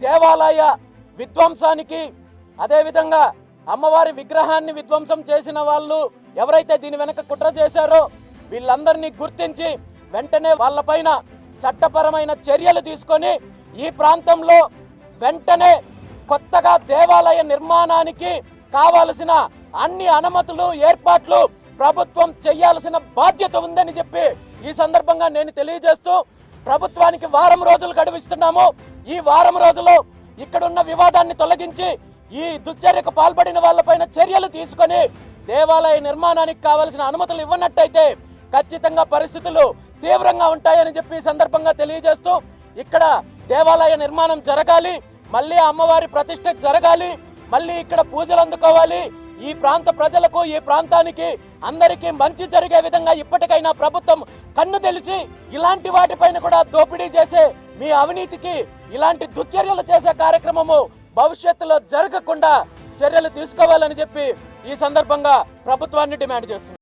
దేవాలయ విధ్వంసానికి అదేవిధంగా అమ్మవారి విగ్రహాన్ని విధ్వంసం చేసిన వాళ్ళు ఎవరైతే దీని వెనక కుట్ర చేశారో వీళ్ళందరినీ గుర్తించి వెంటనే వాళ్ళపైన చట్టపరమైన చర్యలు తీసుకొని ఈ ప్రాంతంలో వెంటనే కొత్తగా దేవాలయ నిర్మాణానికి కావలసిన అన్ని అనుమతులు ఏర్పాట్లు ప్రభుత్వం చేయాల్సిన బాధ్యత ఉందని చెప్పి ఈ సందర్భంగా నేను తెలియజేస్తూ ప్రభుత్వానికి వారం రోజులు గడువిస్తున్నాము. ఈ వారం రోజుల్లో ఇక్కడున్న వివాదాన్ని తొలగించి ఈ దుశ్చర్యకు పాల్పడిన వాళ్ళపైన చర్యలు తీసుకొని దేవాలయ నిర్మాణానికి కావలసిన అనుమతులు ఇవ్వనట్టయితే ఖచ్చితంగా పరిస్థితులు తీవ్రంగా ఉంటాయని చెప్పి సందర్భంగా తెలియజేస్తూ ఇక్కడ దేవాలయ నిర్మాణం జరగాలి మళ్ళీ అమ్మవారి ప్రతిష్ట జరగాలి మళ్ళీ ఇక్కడ పూజలు అందుకోవాలి ఈ ప్రాంత ప్రజలకు ఈ ప్రాంతానికి అందరికీ మంచి జరిగే విధంగా ఇప్పటికైనా ప్రభుత్వం కన్ను తెలిసి ఇలాంటి వాటిపైన కూడా దోపిడీ చేసే మీ అవినీతికి ఇలాంటి దుశ్చర్యలు చేసే కార్యక్రమము భవిష్యత్తులో జరగకుండా చర్యలు తీసుకోవాలని చెప్పి ఈ సందర్భంగా ప్రభుత్వాన్ని డిమాండ్ చేస్తుంది